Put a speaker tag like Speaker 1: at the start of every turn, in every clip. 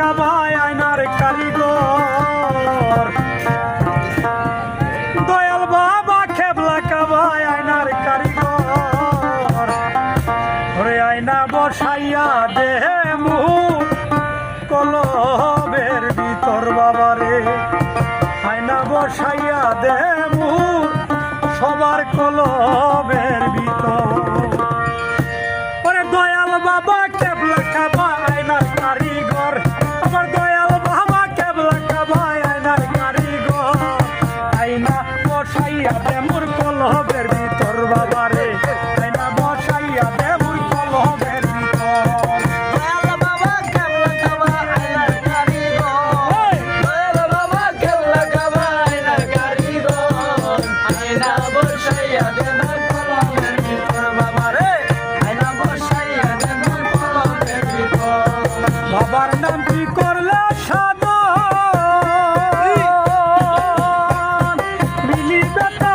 Speaker 1: কাবায় আয়নার কারিগর। দয়াল বাবা খেবলা আয়নার কারিগর। ধরে আয়না বসাইয়া দেহে মু কলবের ভিতর বাবারে। আয়না বসাইয়া দেহে মুখ সবার কলবের ভিতর মোর কলহবের ভিতর বাবারে আয়না বসাইয়া দে মোর কলহবের ভিতর
Speaker 2: বসাইয়া
Speaker 1: দে মোর কলহবের ভিতর বাবারে
Speaker 2: আয়না বসাইয়া
Speaker 1: দে মোর কলহবের ভিতর। বাবার নাম কি করলা সাধন? মিলি বেতা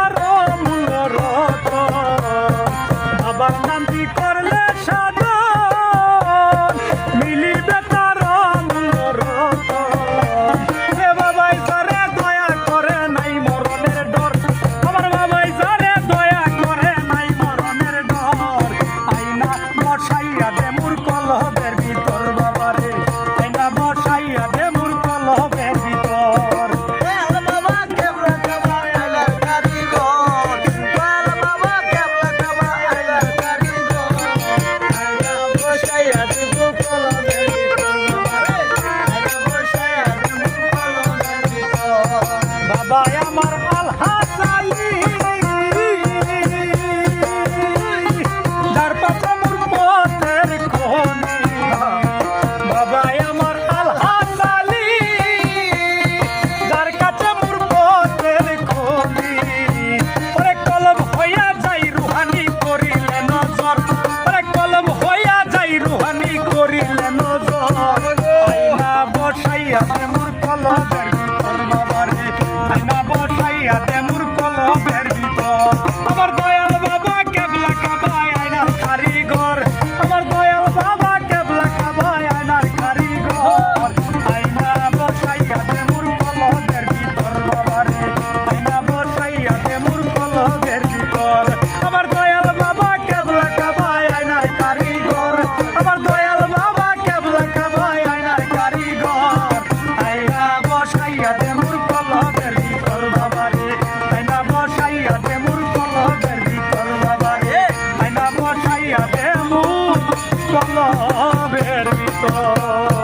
Speaker 1: আমার মুর কল বের ভিতর বাবারে আইনা বসাইয়া তে বের আমার সবের ভিতর।